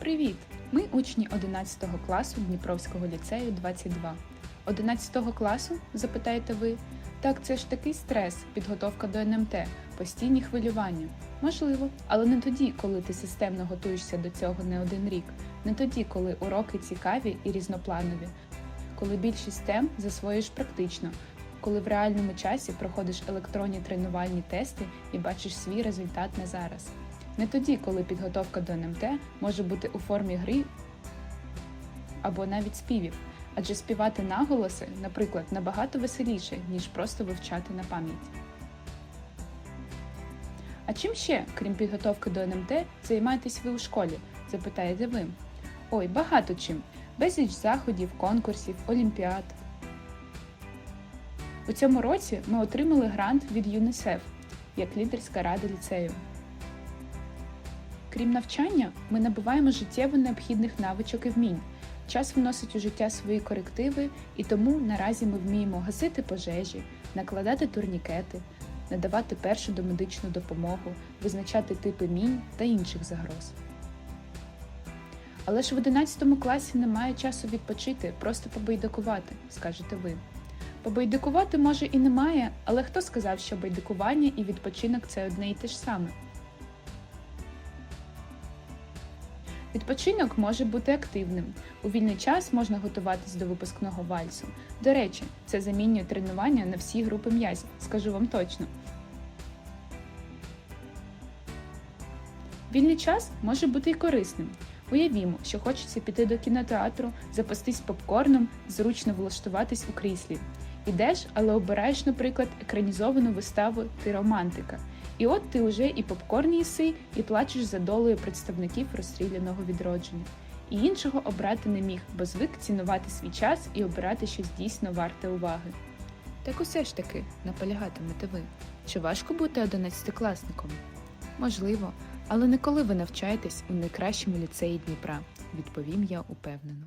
Привіт! Ми учні 11 класу Дніпровського ліцею 22. 11 класу? запитаєте ви? Так, це ж такий стрес, підготовка до НМТ, постійні хвилювання. Можливо, але не тоді, коли ти системно готуєшся до цього не один рік, не тоді, коли уроки цікаві і різнопланові, коли більшість тем засвоїш практично, коли в реальному часі проходиш електронні тренувальні тести і бачиш свій результат на зараз. Не тоді, коли підготовка до НМТ може бути у формі гри або навіть співів, адже співати наголоси, наприклад, набагато веселіше, ніж просто вивчати на пам'ять. А чим ще, крім підготовки до НМТ, займаєтесь ви у школі? запитаєте ви. Ой, багато чим. Безліч заходів, конкурсів, олімпіад. У цьому році ми отримали грант від ЮНІСЕФ як лідерська рада ліцею. Крім навчання, ми набуваємо життєво необхідних навичок і вмінь. Час вносить у життя свої корективи, і тому наразі ми вміємо гасити пожежі, накладати турнікети, надавати першу домедичну допомогу, визначати типи мінь та інших загроз. Але ж в 11 класі немає часу відпочити, просто побайдакувати, скажете ви. Побайдакувати може і немає, але хто сказав, що байдикування і відпочинок це одне і те ж саме? Відпочинок може бути активним. У вільний час можна готуватись до випускного вальсу. До речі, це замінює тренування на всі групи м'язів, скажу вам точно. Вільний час може бути і корисним. Уявімо, що хочеться піти до кінотеатру, запастись попкорном, зручно влаштуватись у кріслі. Ідеш, але обираєш, наприклад, екранізовану виставу Ти романтика. І от ти уже і попкорн їси, і плачеш за долею представників розстріляного відродження. І іншого обрати не міг, бо звик цінувати свій час і обирати щось дійсно варте уваги. Так усе ж таки наполягатимете ви. Чи важко бути одинадцятикласником? Можливо, але не коли ви навчаєтесь у найкращому ліцеї Дніпра, відповім я упевнено.